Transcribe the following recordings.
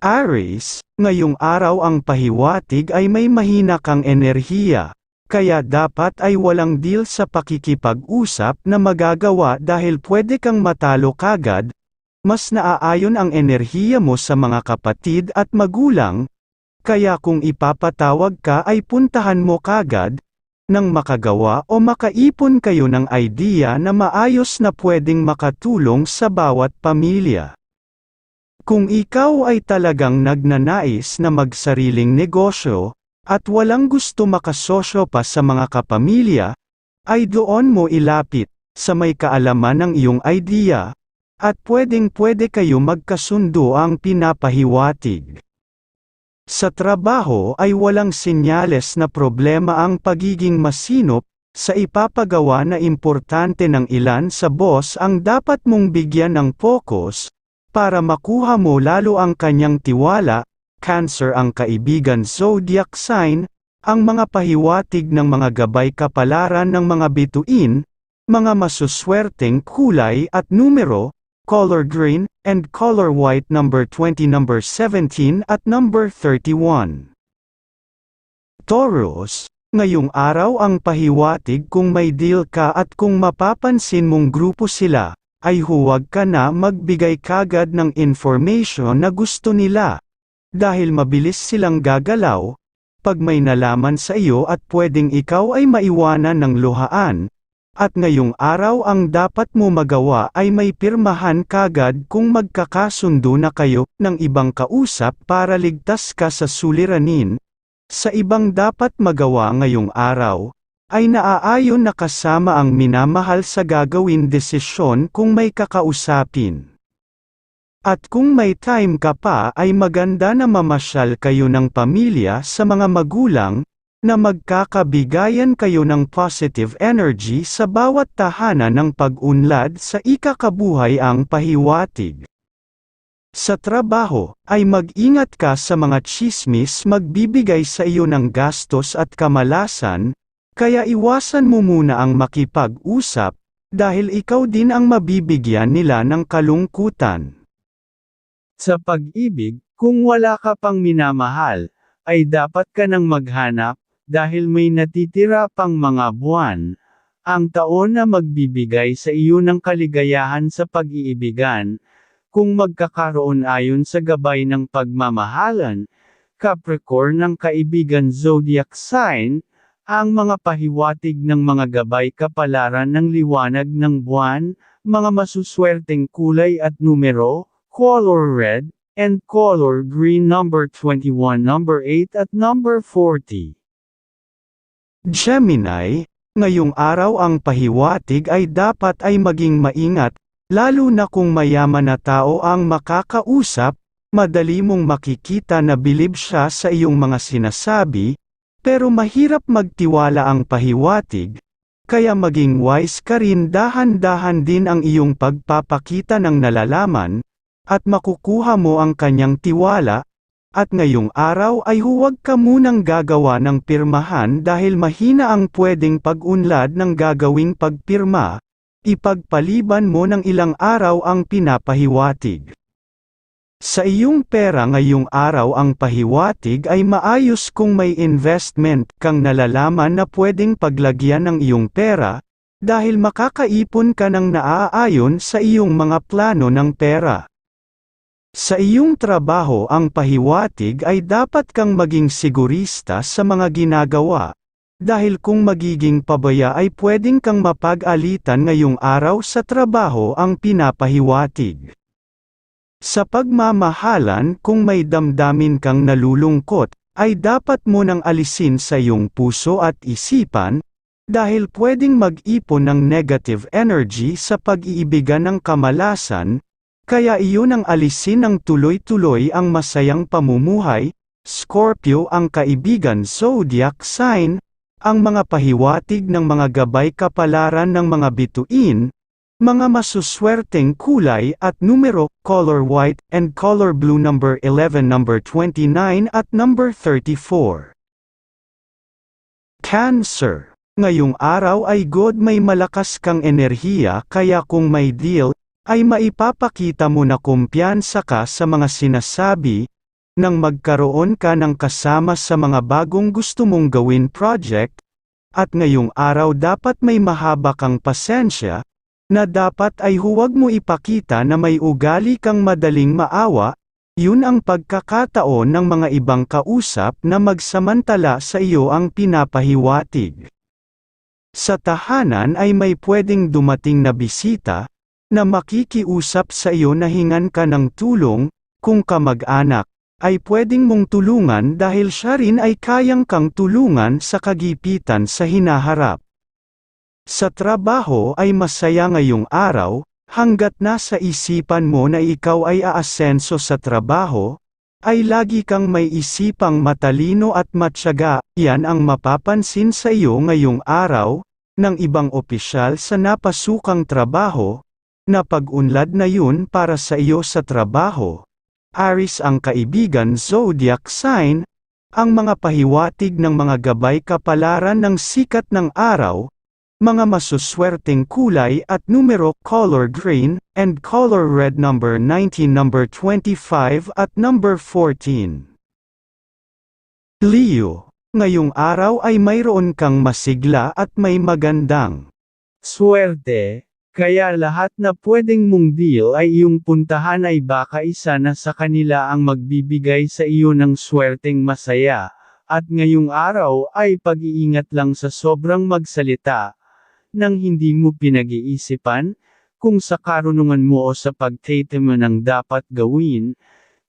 Aries, ngayong araw ang pahiwatig ay may mahina kang enerhiya, kaya dapat ay walang deal sa pakikipag-usap na magagawa dahil pwede kang matalo kagad, mas naaayon ang enerhiya mo sa mga kapatid at magulang, kaya kung ipapatawag ka ay puntahan mo kagad, nang makagawa o makaipon kayo ng idea na maayos na pwedeng makatulong sa bawat pamilya. Kung ikaw ay talagang nagnanais na magsariling negosyo, at walang gusto makasosyo pa sa mga kapamilya, ay doon mo ilapit, sa may kaalaman ng iyong idea, at pwedeng pwede kayo magkasundo ang pinapahiwatig. Sa trabaho ay walang senyales na problema ang pagiging masinop, sa ipapagawa na importante ng ilan sa boss ang dapat mong bigyan ng focus, para makuha mo lalo ang kanyang tiwala, Cancer ang kaibigan zodiac sign, ang mga pahiwatig ng mga gabay kapalaran ng mga bituin, mga masuswerteng kulay at numero, color green, and color white number 20 number 17 at number 31. Taurus, ngayong araw ang pahiwatig kung may deal ka at kung mapapansin mong grupo sila, ay huwag ka na magbigay kagad ng information na gusto nila. Dahil mabilis silang gagalaw, pag may nalaman sa iyo at pwedeng ikaw ay maiwanan ng luhaan, at ngayong araw ang dapat mo magawa ay may pirmahan kagad kung magkakasundo na kayo ng ibang kausap para ligtas ka sa suliranin. Sa ibang dapat magawa ngayong araw, ay naaayon na kasama ang minamahal sa gagawin desisyon kung may kakausapin. At kung may time ka pa ay maganda na mamasyal kayo ng pamilya sa mga magulang, na magkakabigayan kayo ng positive energy sa bawat tahanan ng pag-unlad sa ikakabuhay ang pahiwatig. Sa trabaho, ay mag-ingat ka sa mga chismis magbibigay sa iyo ng gastos at kamalasan, kaya iwasan mo muna ang makipag-usap, dahil ikaw din ang mabibigyan nila ng kalungkutan. Sa pag-ibig, kung wala ka pang minamahal, ay dapat ka nang maghanap, dahil may natitira pang mga buwan, ang taon na magbibigay sa iyo ng kaligayahan sa pag-iibigan, kung magkakaroon ayon sa gabay ng pagmamahalan, Capricorn ng kaibigan zodiac sign, ang mga pahiwatig ng mga gabay kapalaran ng liwanag ng buwan, mga masuswerteng kulay at numero, color red, and color green number 21 number 8 at number 40. Gemini, ngayong araw ang pahiwatig ay dapat ay maging maingat, lalo na kung mayaman na tao ang makakausap, madali mong makikita na bilib siya sa iyong mga sinasabi, pero mahirap magtiwala ang pahiwatig, kaya maging wise ka rin dahan-dahan din ang iyong pagpapakita ng nalalaman, at makukuha mo ang kanyang tiwala, at ngayong araw ay huwag ka munang gagawa ng pirmahan dahil mahina ang pwedeng pag-unlad ng gagawing pagpirma, ipagpaliban mo ng ilang araw ang pinapahiwatig. Sa iyong pera ngayong araw ang pahiwatig ay maayos kung may investment kang nalalaman na pwedeng paglagyan ng iyong pera, dahil makakaipon ka ng naaayon sa iyong mga plano ng pera. Sa iyong trabaho ang pahiwatig ay dapat kang maging sigurista sa mga ginagawa, dahil kung magiging pabaya ay pwedeng kang mapag-alitan ngayong araw sa trabaho ang pinapahiwatig. Sa pagmamahalan kung may damdamin kang nalulungkot, ay dapat mo nang alisin sa iyong puso at isipan, dahil pwedeng mag-ipon ng negative energy sa pag-iibigan ng kamalasan, kaya iyon ang alisin ng tuloy-tuloy ang masayang pamumuhay, Scorpio ang kaibigan zodiac sign, ang mga pahiwatig ng mga gabay kapalaran ng mga bituin, mga masuswerteng kulay at numero, color white, and color blue number 11 number 29 at number 34. Cancer. Ngayong araw ay good may malakas kang enerhiya kaya kung may deal, ay maipapakita mo na kumpiyansa ka sa mga sinasabi, nang magkaroon ka ng kasama sa mga bagong gusto mong gawin project, at ngayong araw dapat may mahaba kang pasensya, na dapat ay huwag mo ipakita na may ugali kang madaling maawa, yun ang pagkakataon ng mga ibang kausap na magsamantala sa iyo ang pinapahiwatig. Sa tahanan ay may pwedeng dumating na bisita, na makikiusap sa iyo na hingan ka ng tulong, kung kamag-anak, ay pwedeng mong tulungan dahil siya rin ay kayang kang tulungan sa kagipitan sa hinaharap. Sa trabaho ay masaya ngayong araw, hanggat nasa isipan mo na ikaw ay aasenso sa trabaho, ay lagi kang may isipang matalino at matyaga, yan ang mapapansin sa iyo ngayong araw, ng ibang opisyal sa napasukang trabaho, na pag-unlad na yun para sa iyo sa trabaho. Aris ang kaibigan zodiac sign, ang mga pahiwatig ng mga gabay kapalaran ng sikat ng araw, mga masuswerteng kulay at numero color green, and color red number 19 number 25 at number 14. Leo, ngayong araw ay mayroon kang masigla at may magandang Swerte, kaya lahat na pwedeng mong deal ay iyong puntahan ay baka isa na sa kanila ang magbibigay sa iyo ng swerteng masaya, at ngayong araw ay pag-iingat lang sa sobrang magsalita, nang hindi mo pinag-iisipan, kung sa karunungan mo o sa pagtate mo ng dapat gawin,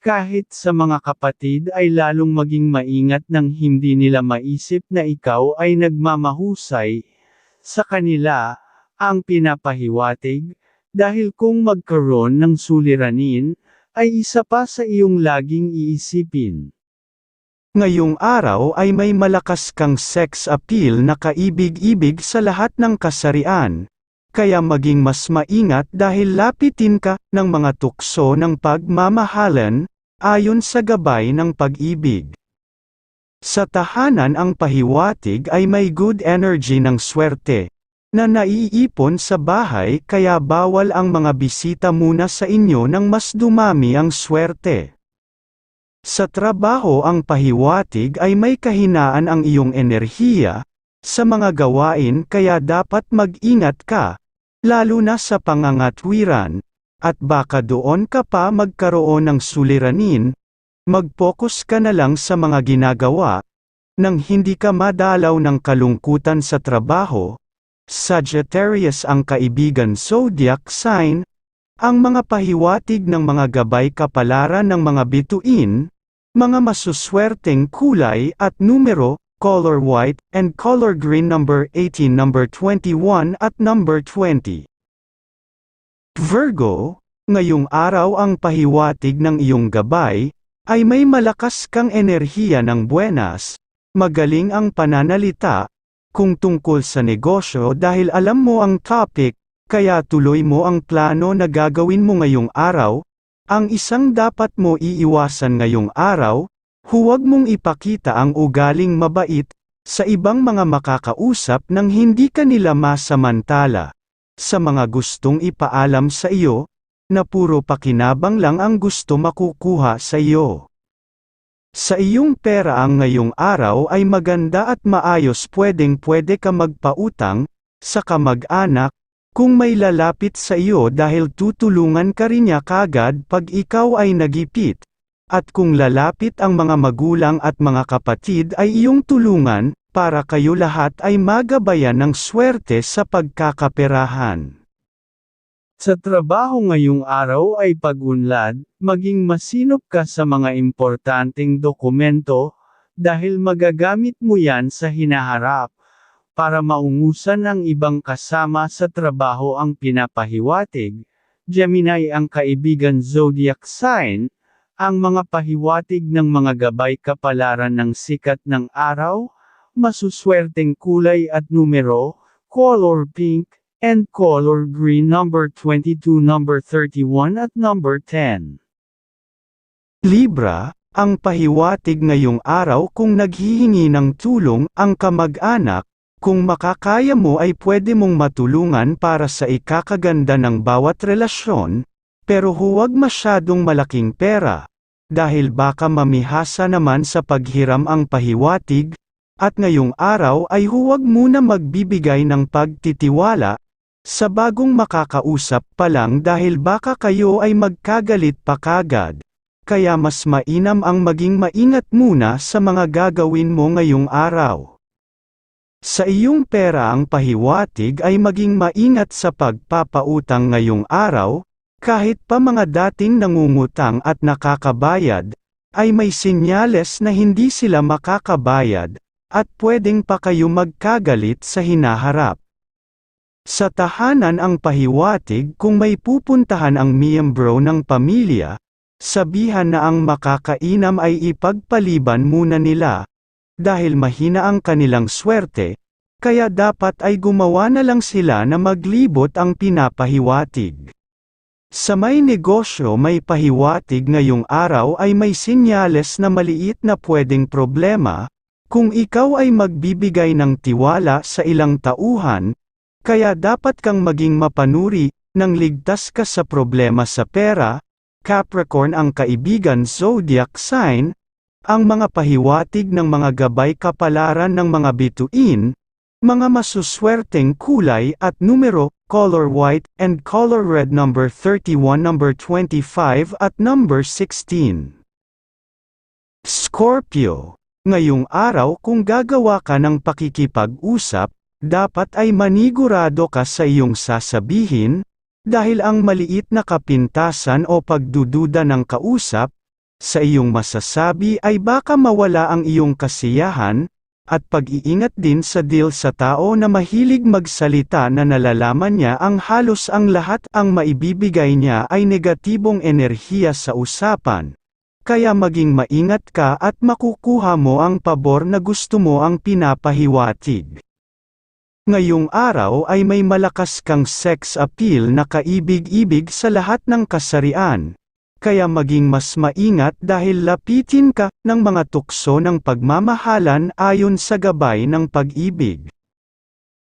kahit sa mga kapatid ay lalong maging maingat nang hindi nila maisip na ikaw ay nagmamahusay, sa kanila, ang pinapahiwatig, dahil kung magkaroon ng suliranin, ay isa pa sa iyong laging iisipin. Ngayong araw ay may malakas kang sex appeal na kaibig-ibig sa lahat ng kasarian. Kaya maging mas maingat dahil lapitin ka ng mga tukso ng pagmamahalan, ayon sa gabay ng pag-ibig. Sa tahanan ang pahiwatig ay may good energy ng swerte, na naiipon sa bahay kaya bawal ang mga bisita muna sa inyo nang mas dumami ang swerte. Sa trabaho ang pahiwatig ay may kahinaan ang iyong enerhiya, sa mga gawain kaya dapat mag-ingat ka, lalo na sa pangangatwiran, at baka doon ka pa magkaroon ng suliranin, mag-focus ka na lang sa mga ginagawa, nang hindi ka madalaw ng kalungkutan sa trabaho, Sagittarius ang kaibigan zodiac sign, ang mga pahiwatig ng mga gabay kapalaran ng mga bituin, mga masuswerteng kulay at numero, color white, and color green number 18 number 21 at number 20. Virgo, ngayong araw ang pahiwatig ng iyong gabay, ay may malakas kang enerhiya ng buenas, magaling ang pananalita, kung tungkol sa negosyo dahil alam mo ang topic, kaya tuloy mo ang plano na gagawin mo ngayong araw, ang isang dapat mo iiwasan ngayong araw, huwag mong ipakita ang ugaling mabait, sa ibang mga makakausap nang hindi ka nila masamantala. Sa mga gustong ipaalam sa iyo, na puro pakinabang lang ang gusto makukuha sa iyo. Sa iyong pera ang ngayong araw ay maganda at maayos pwedeng pwede ka magpautang, sa kamag-anak, kung may lalapit sa iyo dahil tutulungan ka rin niya kagad pag ikaw ay nagipit, at kung lalapit ang mga magulang at mga kapatid ay iyong tulungan, para kayo lahat ay magabayan ng swerte sa pagkakaperahan. Sa trabaho ngayong araw ay pag-unlad, maging masinop ka sa mga importanteng dokumento, dahil magagamit mo yan sa hinaharap, para maungusan ang ibang kasama sa trabaho ang pinapahiwatig. Gemini ang kaibigan zodiac sign, ang mga pahiwatig ng mga gabay kapalaran ng sikat ng araw, masuswerteng kulay at numero, color pink, and color green number 22 number 31 at number 10. Libra, ang pahiwatig ngayong araw kung naghihingi ng tulong ang kamag-anak, kung makakaya mo ay pwede mong matulungan para sa ikakaganda ng bawat relasyon, pero huwag masyadong malaking pera, dahil baka mamihasa naman sa paghiram ang pahiwatig, at ngayong araw ay huwag muna magbibigay ng pagtitiwala, sa bagong makakausap pa lang dahil baka kayo ay magkagalit pa kagad. Kaya mas mainam ang maging maingat muna sa mga gagawin mo ngayong araw. Sa iyong pera ang pahiwatig ay maging maingat sa pagpapautang ngayong araw, kahit pa mga dating nangungutang at nakakabayad, ay may sinyales na hindi sila makakabayad, at pwedeng pa kayo magkagalit sa hinaharap. Sa tahanan ang pahiwatig kung may pupuntahan ang miyembro ng pamilya, sabihan na ang makakainam ay ipagpaliban muna nila, dahil mahina ang kanilang swerte, kaya dapat ay gumawa na lang sila na maglibot ang pinapahiwatig. Sa may negosyo may pahiwatig ngayong araw ay may sinyales na maliit na pwedeng problema, kung ikaw ay magbibigay ng tiwala sa ilang tauhan, kaya dapat kang maging mapanuri, nang ligtas ka sa problema sa pera, Capricorn ang kaibigan zodiac sign, ang mga pahiwatig ng mga gabay kapalaran ng mga bituin, mga masuswerteng kulay at numero, color white and color red number 31 number 25 at number 16. Scorpio Ngayong araw kung gagawa ka ng pakikipag-usap, dapat ay manigurado ka sa iyong sasabihin, dahil ang maliit na kapintasan o pagdududa ng kausap, sa iyong masasabi ay baka mawala ang iyong kasiyahan, at pag-iingat din sa deal sa tao na mahilig magsalita na nalalaman niya ang halos ang lahat ang maibibigay niya ay negatibong enerhiya sa usapan. Kaya maging maingat ka at makukuha mo ang pabor na gusto mo ang pinapahiwatig. Ngayong araw ay may malakas kang sex appeal na kaibig-ibig sa lahat ng kasarian. Kaya maging mas maingat dahil lapitin ka ng mga tukso ng pagmamahalan ayon sa gabay ng pag-ibig.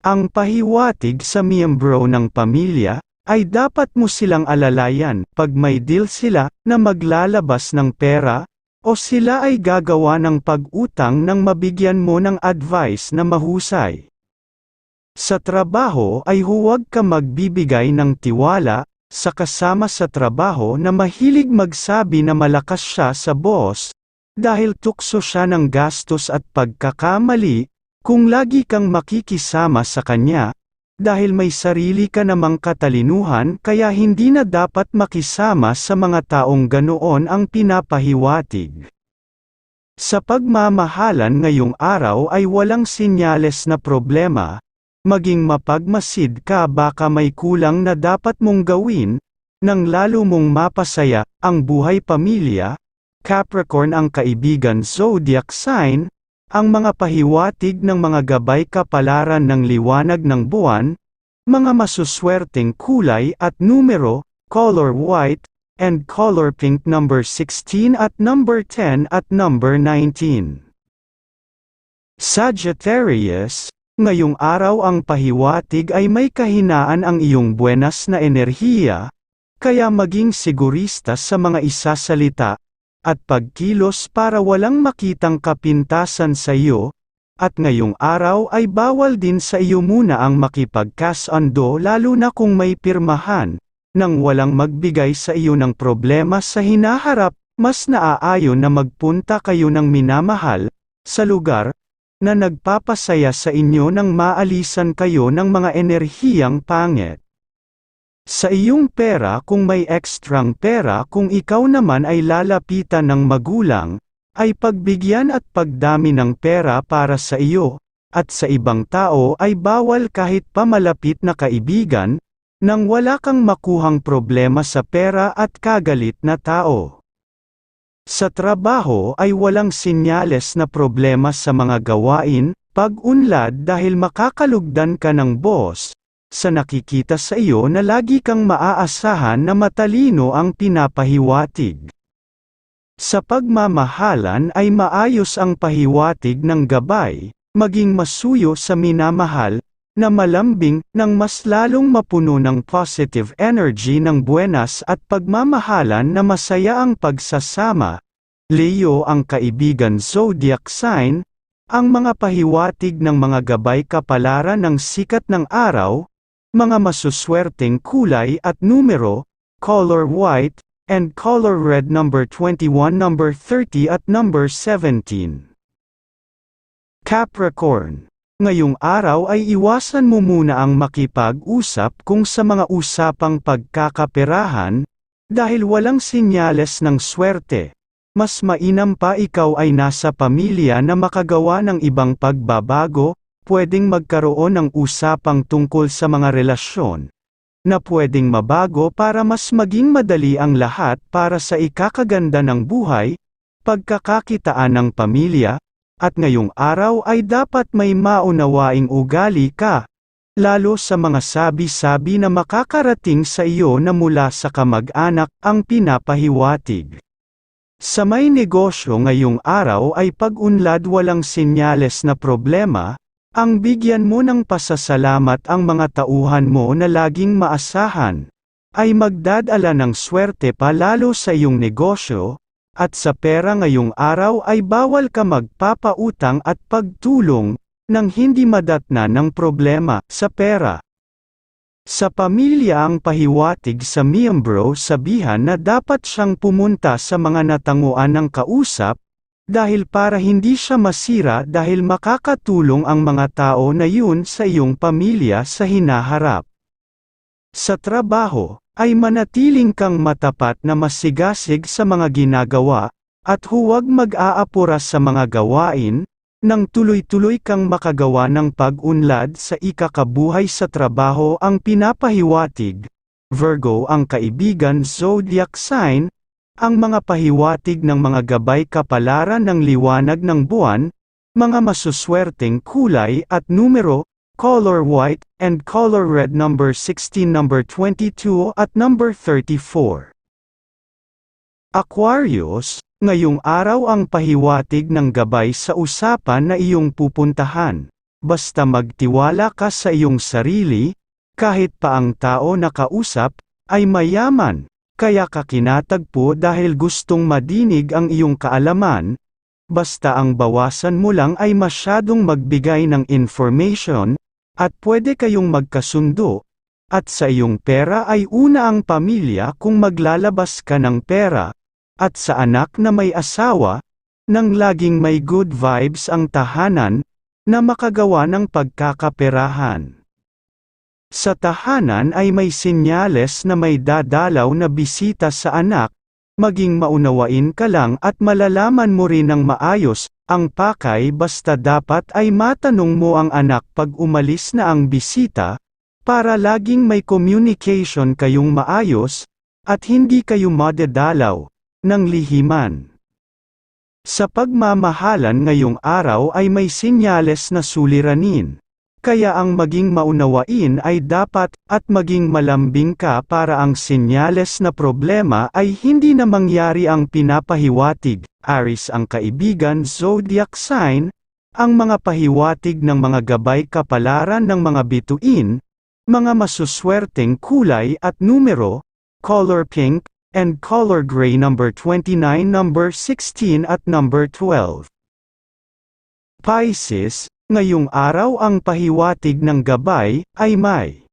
Ang pahiwatig sa miyembro ng pamilya, ay dapat mo silang alalayan pag may deal sila na maglalabas ng pera, o sila ay gagawa ng pag-utang nang mabigyan mo ng advice na mahusay. Sa trabaho ay huwag ka magbibigay ng tiwala, sa kasama sa trabaho na mahilig magsabi na malakas siya sa boss, dahil tukso siya ng gastos at pagkakamali, kung lagi kang makikisama sa kanya, dahil may sarili ka namang katalinuhan kaya hindi na dapat makisama sa mga taong ganoon ang pinapahiwatig. Sa pagmamahalan ngayong araw ay walang sinyales na problema, maging mapagmasid ka baka may kulang na dapat mong gawin, nang lalo mong mapasaya ang buhay pamilya, Capricorn ang kaibigan zodiac sign, ang mga pahiwatig ng mga gabay kapalaran ng liwanag ng buwan, mga masuswerteng kulay at numero, color white, and color pink number 16 at number 10 at number 19. Sagittarius, ngayong araw ang pahiwatig ay may kahinaan ang iyong buenas na enerhiya, kaya maging sigurista sa mga isasalita, at pagkilos para walang makitang kapintasan sa iyo, at ngayong araw ay bawal din sa iyo muna ang makipagkasando lalo na kung may pirmahan, nang walang magbigay sa iyo ng problema sa hinaharap, mas naaayon na magpunta kayo ng minamahal, sa lugar, na nagpapasaya sa inyo nang maalisan kayo ng mga enerhiyang pangit. Sa iyong pera kung may ekstrang pera kung ikaw naman ay lalapitan ng magulang, ay pagbigyan at pagdami ng pera para sa iyo, at sa ibang tao ay bawal kahit pamalapit na kaibigan, nang wala kang makuhang problema sa pera at kagalit na tao. Sa trabaho ay walang sinyales na problema sa mga gawain, pag-unlad dahil makakalugdan ka ng boss, sa nakikita sa iyo na lagi kang maaasahan na matalino ang pinapahiwatig. Sa pagmamahalan ay maayos ang pahiwatig ng gabay, maging masuyo sa minamahal, na malambing, nang mas lalong mapuno ng positive energy ng buenas at pagmamahalan na masaya ang pagsasama. Leo ang kaibigan zodiac sign, ang mga pahiwatig ng mga gabay kapalaran ng sikat ng araw, mga masuswerteng kulay at numero, color white, and color red number 21 number 30 at number 17. Capricorn Ngayong araw ay iwasan mo muna ang makipag-usap kung sa mga usapang pagkakaperahan, dahil walang sinyales ng swerte. Mas mainam pa ikaw ay nasa pamilya na makagawa ng ibang pagbabago, pwedeng magkaroon ng usapang tungkol sa mga relasyon, na pwedeng mabago para mas maging madali ang lahat para sa ikakaganda ng buhay, pagkakakitaan ng pamilya, at ngayong araw ay dapat may maunawaing ugali ka, lalo sa mga sabi-sabi na makakarating sa iyo na mula sa kamag-anak ang pinapahiwatig. Sa may negosyo ngayong araw ay pag-unlad walang sinyales na problema, ang bigyan mo ng pasasalamat ang mga tauhan mo na laging maasahan, ay magdadala ng swerte pa lalo sa iyong negosyo, at sa pera ngayong araw ay bawal ka magpapautang at pagtulong, nang hindi madatna ng problema sa pera. Sa pamilya ang pahiwatig sa miyembro sabihan na dapat siyang pumunta sa mga natanguan ng kausap, dahil para hindi siya masira dahil makakatulong ang mga tao na yun sa iyong pamilya sa hinaharap. Sa trabaho, ay manatiling kang matapat na masigasig sa mga ginagawa, at huwag mag-aapura sa mga gawain, nang tuloy-tuloy kang makagawa ng pag-unlad sa ikakabuhay sa trabaho ang pinapahiwatig. Virgo ang kaibigan zodiac sign, ang mga pahiwatig ng mga gabay kapalaran ng liwanag ng buwan, mga masuswerteng kulay at numero, color white, and color red number 16 number 22 at number 34. Aquarius, ngayong araw ang pahiwatig ng gabay sa usapan na iyong pupuntahan. Basta magtiwala ka sa iyong sarili, kahit pa ang tao na kausap, ay mayaman, kaya ka kinatagpo dahil gustong madinig ang iyong kaalaman, basta ang bawasan mo lang ay masyadong magbigay ng information, at pwede kayong magkasundo, at sa iyong pera ay una ang pamilya kung maglalabas ka ng pera, at sa anak na may asawa, nang laging may good vibes ang tahanan, na makagawa ng pagkakaperahan. Sa tahanan ay may sinyales na may dadalaw na bisita sa anak, maging maunawain ka lang at malalaman mo rin ng maayos, ang pakay basta dapat ay matanong mo ang anak pag umalis na ang bisita, para laging may communication kayong maayos, at hindi kayo madadalaw, ng lihiman. Sa pagmamahalan ngayong araw ay may sinyales na suliranin. Kaya ang maging maunawain ay dapat, at maging malambing ka para ang sinyales na problema ay hindi na mangyari ang pinapahiwatig. Aris ang kaibigan zodiac sign, ang mga pahiwatig ng mga gabay kapalaran ng mga bituin, mga masuswerteng kulay at numero, color pink, and color gray number 29 number 16 at number 12. Pisces, ngayong araw ang pahiwatig ng gabay, ay may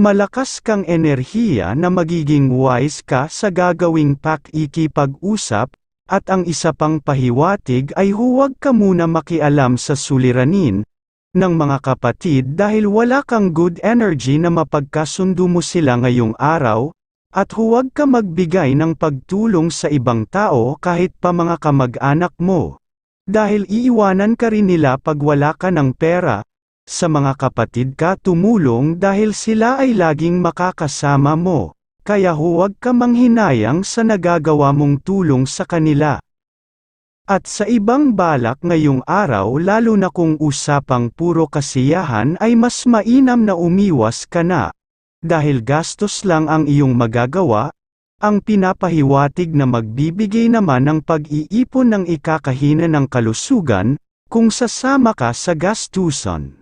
malakas kang enerhiya na magiging wise ka sa gagawing pakikipag-usap, at ang isa pang pahiwatig ay huwag ka muna makialam sa suliranin, ng mga kapatid dahil wala kang good energy na mapagkasundo mo sila ngayong araw, at huwag ka magbigay ng pagtulong sa ibang tao kahit pa mga kamag-anak mo. Dahil iiwanan ka rin nila pag wala ka ng pera, sa mga kapatid ka tumulong dahil sila ay laging makakasama mo, kaya huwag ka manghinayang sa nagagawa mong tulong sa kanila. At sa ibang balak ngayong araw lalo na kung usapang puro kasiyahan ay mas mainam na umiwas ka na, dahil gastos lang ang iyong magagawa, ang pinapahiwatig na magbibigay naman ng pag-iipon ng ikakahina ng kalusugan, kung sasama ka sa gastuson.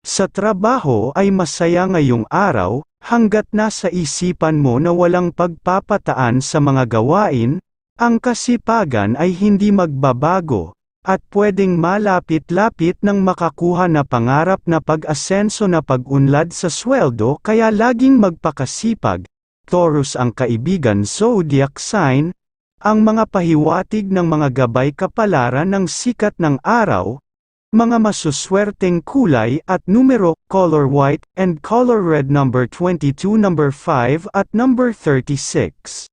Sa trabaho ay masaya ngayong araw, hanggat nasa isipan mo na walang pagpapataan sa mga gawain, ang kasipagan ay hindi magbabago, at pwedeng malapit-lapit ng makakuha na pangarap na pag-asenso na pag-unlad sa sweldo kaya laging magpakasipag. Taurus ang kaibigan zodiac sign, ang mga pahiwatig ng mga gabay kapalaran ng sikat ng araw, mga masuswerteng kulay at numero, color white and color red number 22 number 5 at number 36.